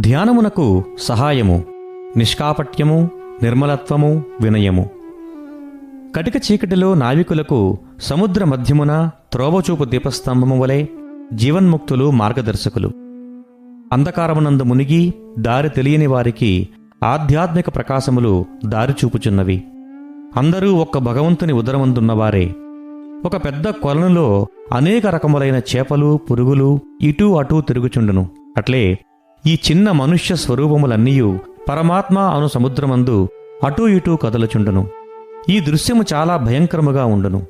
ధ్యానమునకు సహాయము నిష్కాపట్యము నిర్మలత్వము వినయము. కటిక చీకటిలో నావికులకు సముద్ర మధ్యమున త్రోవచూపు దీపస్తంభము వలె జీవన్ముక్తులు మార్గదర్శకులు. అంధకారమునందు మునిగి దారి తెలియని వారికి ఆధ్యాత్మిక ప్రకాశములు దారి చూపుచున్నవి. అందరూ ఒక్క భగవంతుని ఉదరమందున్నవారే. ఒక పెద్ద కొలనులో అనేక రకములైన చేపలు పురుగులు ఇటూ అటూ తిరుగుచుండును. అట్లే ఈ చిన్న మనుష్య స్వరూపములన్నీయు పరమాత్మ అను సముద్రమందు అటూ ఇటూ కదలుచుండును. ఈ దృశ్యము చాలా భయంకరముగా ఉండును.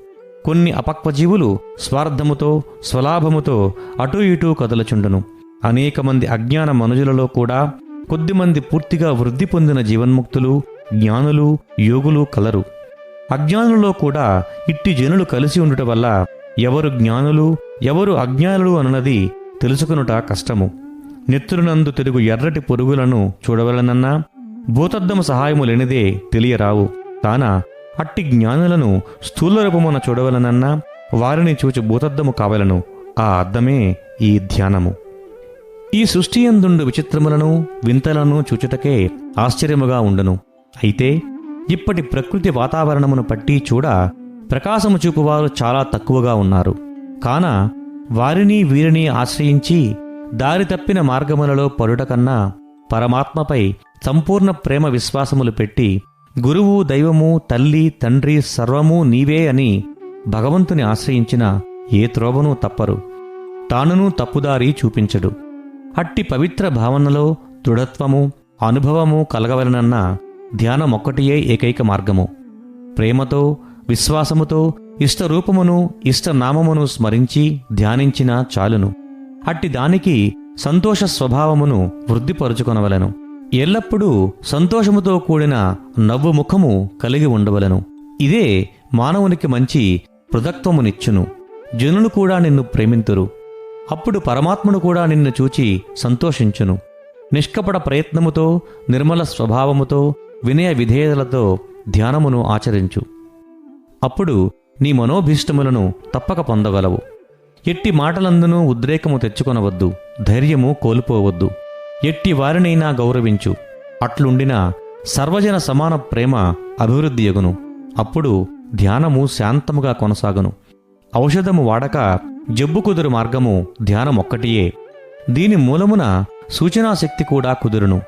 కొన్ని అపక్వజీవులు స్వార్థముతో స్వలాభముతో అటూ ఇటూ కదలుచుండును. అనేక మంది అజ్ఞాన మనుజులలో కూడా కొద్దిమంది పూర్తిగా వృద్ధి పొందిన జీవన్ముక్తులు జ్ఞానులు యోగులు కలరు. అజ్ఞానులలో కూడా ఇట్టి జనులు కలిసి ఉండుట వల్ల ఎవరు జ్ఞానులు ఎవరు అజ్ఞానులు అన్నది తెలుసుకొనుట కష్టము. నెత్తురునందు తిరుగు ఎర్రటి పురుగులను చూడవలనన్నా భూతద్దము సహాయము లేనిదే తెలియరావు. కాన అట్టి జ్ఞానులను స్థూల రూపమున చూడవలనన్నా వారిని చూచి భూతద్దము కావలను. ఆ అద్దమే ఈ ధ్యానము. ఈ సృష్టి ఎందుండు విచిత్రములను వింతలను చూచుటకే ఆశ్చర్యముగా ఉండును. అయితే ఇప్పటి ప్రకృతి వాతావరణమును పట్టి చూడ ప్రకాశము చూపువారు చాలా తక్కువగా ఉన్నారు. కాన వారిని వీరిని ఆశ్రయించి దారి తప్పిన మార్గములలో పరుటకన్నా పరమాత్మపై సంపూర్ణ ప్రేమ విశ్వాసములు పెట్టి గురువు దైవము తల్లి తండ్రి సర్వము నీవే అని భగవంతుని ఆశ్రయించిన ఏ త్రోవనూ తప్పరు. తానునూ తప్పుదారి చూపించడు. అట్టి పవిత్ర భావనలో దృఢత్వము అనుభవము కలగవలనన్న ధ్యానమొక్కటియే ఏకైక మార్గము. ప్రేమతో విశ్వాసముతో ఇష్టరూపమును ఇష్టనామమును స్మరించి ధ్యానించిన చాలును. అట్టి దానికి సంతోష స్వభావమును వృద్ధిపరుచుకొనవలెను. ఎల్లప్పుడూ సంతోషముతో కూడిన నవ్వు ముఖము కలిగి ఉండవలెను. ఇదే మానవునికి మంచి పృథక్త్వమునిచ్చును జనులు కూడా నిన్ను ప్రేమింతురు. అప్పుడు పరమాత్ముడు కూడా నిన్ను చూచి సంతోషించును. నిష్కపట ప్రయత్నముతో నిర్మల స్వభావముతో వినయ విధేయతలతో ధ్యానమును ఆచరించు. అప్పుడు నీ మనోభీష్టములను తప్పక పొందగలవు. ఎట్టి మాటలందునూ ఉద్రేకము తెచ్చుకొనవద్దు ధైర్యము కోల్పోవద్దు. ఎట్టి వారినైనా గౌరవించు. అట్లుండిన సర్వజన సమాన ప్రేమ అభివృద్ధి ఎగును. అప్పుడు ధ్యానము శాంతముగా కొనసాగును. ఔషధము వాడక జబ్బు కుదురు మార్గము ధ్యానమొక్కటియే. దీని మూలమున సూచనాశక్తి కూడా కుదురును.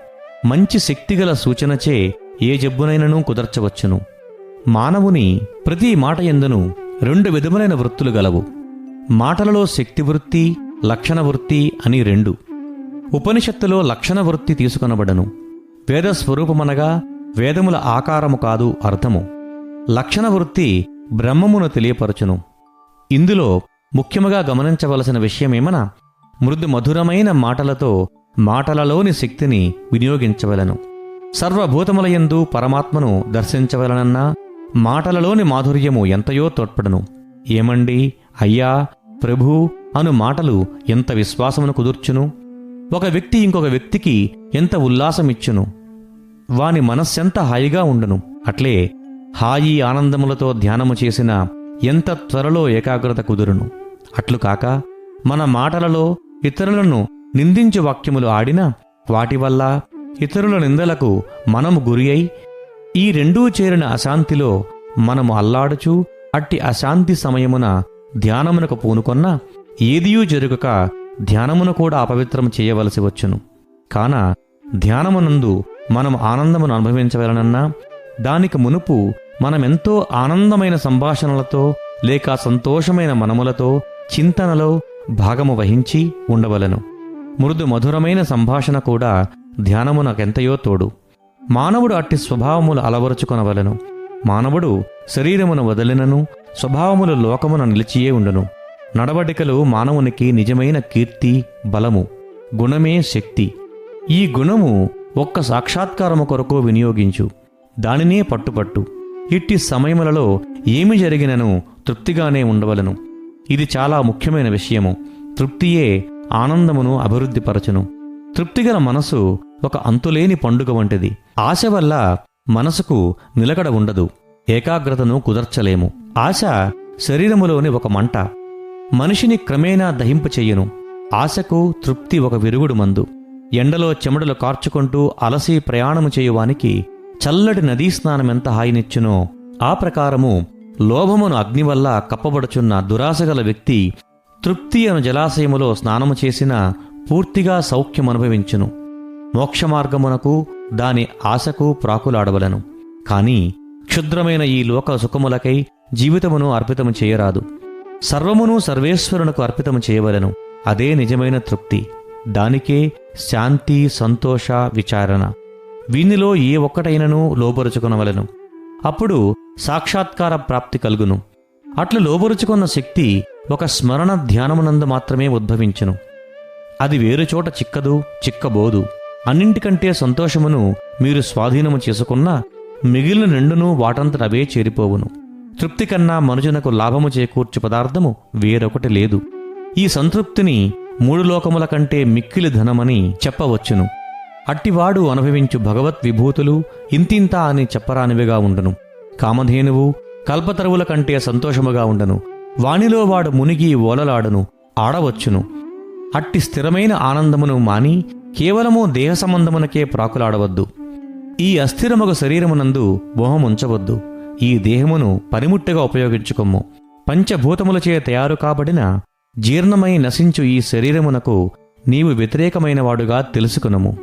మంచి శక్తిగల సూచనచే ఏ జబ్బునైనను కుదర్చవచ్చును. మానవుని ప్రతి మాట ఎందును రెండు విధములైన వృత్తులు గలవు. మాటలలో శక్తి వృత్తి లక్షణ వృత్తి అని రెండు. ఉపనిషత్తులో లక్షణ వృత్తి తీసుకొనబడను. వేద స్వరూపమనగా వేదముల ఆకారము కాదు అర్థము. లక్షణ వృత్తి బ్రహ్మమును తెలియపరచును. ఇందులో ముఖ్యముగా గమనించవలసిన విషయమేమన మృదు మధురమైన మాటలతో మాటలలోని శక్తిని వినియోగించవలను. సర్వభూతములయందు పరమాత్మను దర్శించవలనన్నా మాటలలోని మాధుర్యము ఎంతయో తోడ్పడను. ఏమండి? అయ్యా ప్రభు అను మాటలు ఎంత విశ్వాసమును కుదుర్చును? ఒక వ్యక్తి ఇంకొక వ్యక్తికి ఎంత ఉల్లాసమిచ్చును? వాని మనస్సెంత హాయిగా ఉండును? అట్లే హాయి ఆనందములతో ధ్యానము చేసిన ఎంత త్వరలో ఏకాగ్రత కుదురును? అట్లు కాక మన మాటలలో ఇతరులను నిందించు వాక్యములు ఆడినా వాటి వల్ల ఇతరుల నిందలకు మనము గురి అయి ఈ రెండూ చేరిన అశాంతిలో మనము అల్లాడుచు అట్టి అశాంతి సమయమున ధ్యానమునకు పూనుకొన్న ఏదియూ జరుగక ధ్యానమును కూడా అపవిత్రం చేయవలసి వచ్చును. కాన ధ్యానమునందు మనం ఆనందమును అనుభవించవలనన్నా దానికి మునుపు మనమెంతో ఆనందమైన సంభాషణలతో లేక సంతోషమైన మనములతో చింతనలో భాగము వహించి ఉండవలను. మృదు మధురమైన సంభాషణ కూడా ధ్యానమునకెంతయో తోడు. మానవుడు అట్టి స్వభావములు అలవరుచుకొనవలను. మానవుడు శరీరమును వదిలినను స్వభావములు లోకమున నిలిచియే ఉండును. నడవడికలు మానవునికి నిజమైన కీర్తి బలము గుణమే శక్తి. ఈ గుణము ఒక్క సాక్షాత్కారము కొరకు వినియోగించు. దానినే పట్టుపట్టు ఇట్టి సమయములలో ఏమి జరిగినను తృప్తిగానే ఉండవలను. ఇది చాలా ముఖ్యమైన విషయము. తృప్తియే ఆనందమును అభివృద్ధిపరచును. తృప్తిగల మనసు ఒక అంతులేని పండుగ వంటిది. ఆశ వల్ల మనసుకు నిలకడ ఉండదు. ఏకాగ్రతను కుదర్చలేము. ఆశ శరీరములోని ఒక మంట. మనిషిని క్రమేణా దహింపచేయును ఆశకు తృప్తి ఒక విరుగుడు మందు. ఎండలో చెమటలు కార్చుకుంటూ అలసి ప్రయాణము చేయువానికి చల్లటి నదీ స్నానమెంత హాయినిచ్చునో ఆ ప్రకారము లోభమును అగ్ని వల్ల కప్పబడుచున్న దురాశగల వ్యక్తి తృప్తి అను జలాశయములో స్నానము చేసిన పూర్తిగా సౌఖ్యమనుభవించును మోక్షమార్గమునకు దాని ఆశకు ప్రాకులాడవలను. కాని క్షుద్రమైన ఈ లోక సుఖములకై జీవితమును అర్పితము చేయరాదు. సర్వమును సర్వేశ్వరునకు అర్పితము చేయవలను. అదే నిజమైన తృప్తి. దానికే శాంతి సంతోష విచారణ. వీనిలో ఏ ఒక్కటైనను లోబరుచుకొనవలను. అప్పుడు సాక్షాత్కార ప్రాప్తి కలుగును. అట్లు లోబరుచుకున్న శక్తి ఒక స్మరణ ధ్యానమునందు మాత్రమే ఉద్భవించును. అది వేరుచోట చిక్కదు చిక్కబోదు. అన్నింటికంటే సంతోషమును మీరు స్వాధీనము చేసుకున్న మిగిలిన నిండును వాటంతటవే చేరిపోవును. తృప్తి కన్నా మనుజునకు లాభము చేకూర్చు పదార్థము వేరొకటి లేదు. ఈ సంతృప్తిని మూడు లోకముల కంటే మిక్కిలి ధనమని చెప్పవచ్చును. అట్టివాడు అనుభవించు భగవత్ విభూతులు ఇంతింతా అని చెప్పరానివిగా ఉండును. కామధేనువు కల్పతరువుల కంటే సంతోషముగా ఉండను. వానిలో వాడు మునిగి ఓలలాడును ఆడవచ్చును. అట్టి స్థిరమైన ఆనందమును మాని కేవలము దేహ సంబంధమునకే ప్రాకులాడవద్దు. ఈ అస్థిరమగు శరీరమునందు మోహముంచవద్దు. ఈ దేహమును పనిముట్టుగా ఉపయోగించుకొమ్ము. పంచభూతములచే తయారు కాబడిన జీర్ణమై నశించు ఈ శరీరమునకు నీవు వ్యతిరేకమైనవాడుగా తెలుసుకునము.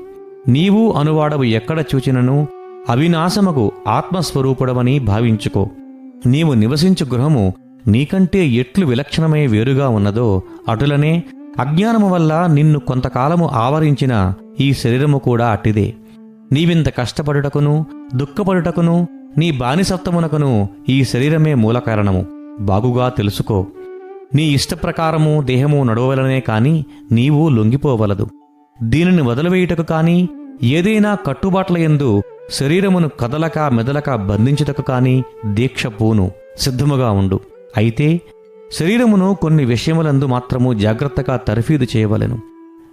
నీవు అనువాడవు ఎక్కడ చూచినను అవినాశముకు ఆత్మస్వరూపుడవని భావించుకో. నీవు నివసించు గృహము నీకంటే ఎట్లు విలక్షణమై వేరుగా ఉన్నదో అటులనే అజ్ఞానము వల్ల నిన్ను కొంతకాలము ఆవరించిన ఈ శరీరము కూడా అట్టిదే నీవింత కష్టపడుటకును దుఃఖపడుటకును నీ బానిసత్వమునకును ఈ శరీరమే మూల కారణము. బాగుగా తెలుసుకో. నీ ఇష్టప్రకారము దేహము నడవలనే కాని నీవు లొంగిపోవలదు. దీనిని వదిలివేయుటకు కాని ఏదైనా కట్టుబాట్ల యందు శరీరమును కదలక మెదలక బంధించుటకు కాని దీక్ష పూను. సిద్ధముగా ఉండు. అయితే శరీరమును కొన్ని విషయములందు మాత్రము జాగ్రత్తగా తర్ఫీదు చేయవలెను.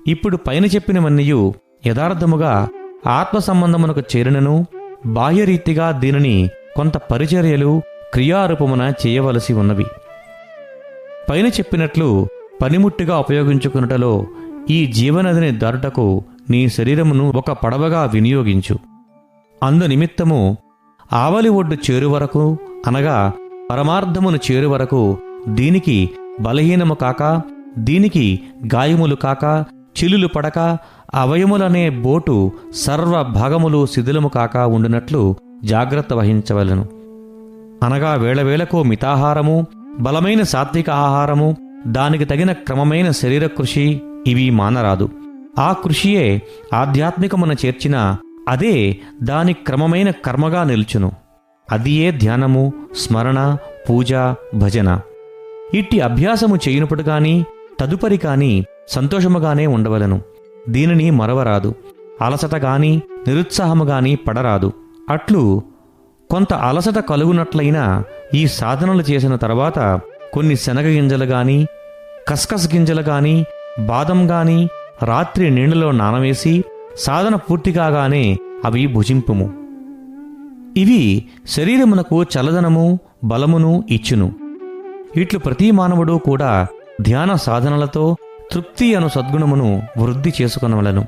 ఇప్పుడు పైన చెప్పినవన్నీయు యథార్థముగా ఆత్మ సంబంధమునకు చేరినను బాహ్యరీతిగా దీనిని కొంత పరిచర్యలు క్రియారూపమున చేయవలసి ఉన్నవి. పైన చెప్పినట్లు పనిముట్టుగా ఉపయోగించుకున్నటలో ఈ జీవనదిని దారుటకు నీ శరీరమును ఒక పడవగా వినియోగించు. అందు నిమిత్తము ఆవలి ఒడ్డు చేరు వరకు అనగా పరమార్థమును చేరు వరకు దీనికి బలహీనము కాక దీనికి గాయములు కాక చిల్లులు పడక అవయములనే బోటు సర్వ భాగములు శిథిలము కాక ఉండునట్లు జాగ్రత్త వహించవలను. అనగా వేళవేళకు మితాహారము బలమైన సాత్విక ఆహారము దానికి తగిన క్రమమైన శరీర కృషి ఇవి మానరాదు. ఆ కృషియే ఆధ్యాత్మికమున చేర్చిన అదే దాని క్రమమైన కర్మగా నిల్చును. అదియే ధ్యానము స్మరణ పూజ భజన. ఇట్టి అభ్యాసము చేయనప్పుడు కానీ తదుపరి కానీ సంతోషముగానే ఉండవలను. దీనిని మరవరాదు. అలసట గాని నిరుత్సాహము గాని పడరాదు. అట్లు కొంత అలసట కలుగునట్లయినా ఈ సాధనలు చేసిన తర్వాత కొన్ని శనగ గింజలు గాని కస్కస్ గింజలు గాని బాదం గాని రాత్రి నీళ్ళలో నానవేసి సాధన పూర్తి కాగానే అవి భుజింపుము. ఇవి శరీరమునకు చలదనము బలమును ఇచ్చును. ఇట్లు ప్రతి మానవుడు కూడా ధ్యాన సాధనలతో తృప్తి అను సద్గుణమును వృద్ధి చేసుకునవలను.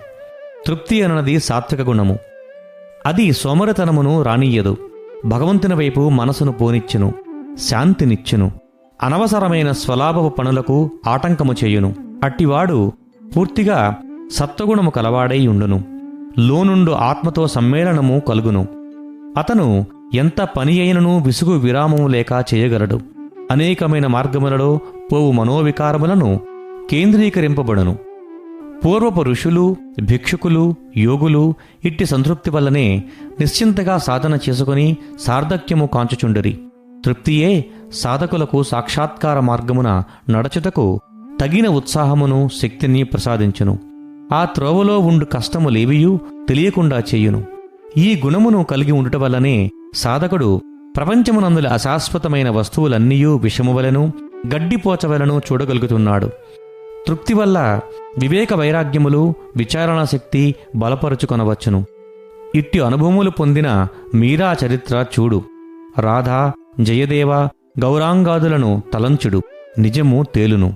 తృప్తి అనున్నది సాత్విక గుణము. అది సోమరతనమును రానియ్యదు. భగవంతుని వైపు మనసును పోనిచ్చును. శాంతినిచ్చును. అనవసరమైన స్వలాభపు పనులకు ఆటంకము చేయును. అట్టివాడు పూర్తిగా సత్వగుణము కలవాడై ఉండును. లోనుండు ఆత్మతో సమ్మేళనము కలుగును. అతను ఎంత పని అయినను విసుగు విరామము లేక చేయగలడు. అనేకమైన మార్గములలో పోవు మనోవికారములను కేంద్రీకరింపబడును. పూర్వపు ఋషులు భిక్షుకులు యోగులు ఇట్టి సంతృప్తి వల్లనే నిశ్చింతగా సాధన చేసుకుని సార్థక్యము కాంచుచుండరి. తృప్తియే సాధకులకు సాక్షాత్కార మార్గమున నడచుటకు తగిన ఉత్సాహమును శక్తిని ప్రసాదించును. ఆ త్రోవలో ఉండు కష్టములేవియూ తెలియకుండా చేయును. ఈ గుణమును కలిగి ఉండుట వల్లనే సాధకుడు ప్రపంచమునందుల అశాశ్వతమైన వస్తువులన్నీయూ విషమువలను గడ్డిపోచవలను చూడగలుగుతున్నాడు. తృప్తి వల్ల వివేక వైరాగ్యములు విచారణాశక్తి బలపరుచుకొనవచ్చును. ఇట్టి అనుభవములు పొందిన మీరా చరిత్ర చూడు. రాధా జయదేవ గౌరాంగాదులను తలంచుడు. నిజము తేలును.